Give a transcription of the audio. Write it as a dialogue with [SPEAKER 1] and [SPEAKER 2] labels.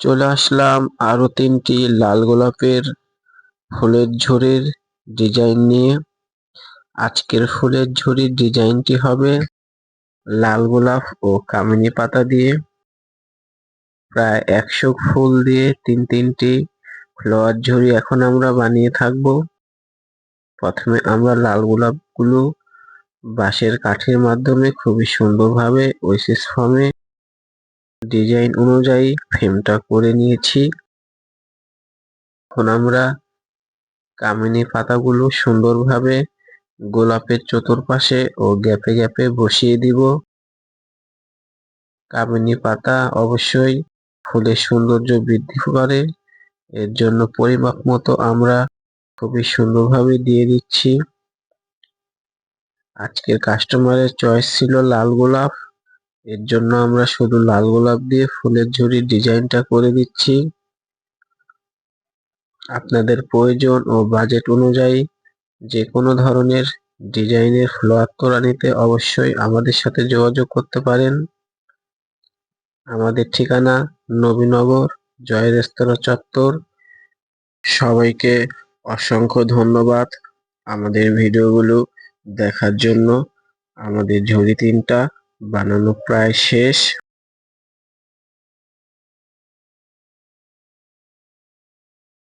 [SPEAKER 1] চলে আসলাম আরও তিনটি লাল গোলাপের ফুলের ঝুড়ির ডিজাইন নিয়ে। আজকের ফুলের ঝুড়ির ডিজাইনটি হবে লাল গোলাপ ও কামিনী পাতা দিয়ে। প্রায় একশো ফুল দিয়ে তিন তিনটি ফ্লাওয়ার ঝুড়ি এখন আমরা বানিয়ে থাকব। প্রথমে আমরা লাল গোলাপগুলো বাঁশের কাঠের মাধ্যমে খুবই সুন্দরভাবে ওয়েসিস ফর্মে ডিজাইন অনুযায়ী ফ্রেমটা করে নিয়েছি। এখন আমরা কামিনী পাতাগুলো সুন্দরভাবে গোলাপের চতুর্পাশে ও গ্যাপে গ্যাপে বসিয়ে দিব। কামিনী পাতা অবশ্যই ফুলের সৌন্দর্য বৃদ্ধি করে। এর জন্য পরিমাপ মতো আমরা খুবই সুন্দরভাবে দিয়ে দিচ্ছি। আজকের কাস্টমারের চয়েস ছিল লাল গোলাপ। এর জন্য আমরা শুধু লাল গোলাপ দিয়ে ফুলের ঝুড়ির ডিজাইনটা করে দিচ্ছি। আপনাদের প্রয়োজন ও বাজেট অনুযায়ী যে কোনো ধরনের ডিজাইনের ফ্লোয়ার তোলা নিতে অবশ্যই আমাদের সাথে যোগাযোগ করতে পারেন। আমাদের ঠিকানা নবীনগর জয় রেস্তোরাঁ চত্বর। সবাইকে অসংখ্য ধন্যবাদ আমাদের ভিডিওগুলো দেখার জন্য। আমাদের ঝুড়ি তিনটা বানানো প্রায় শেষ।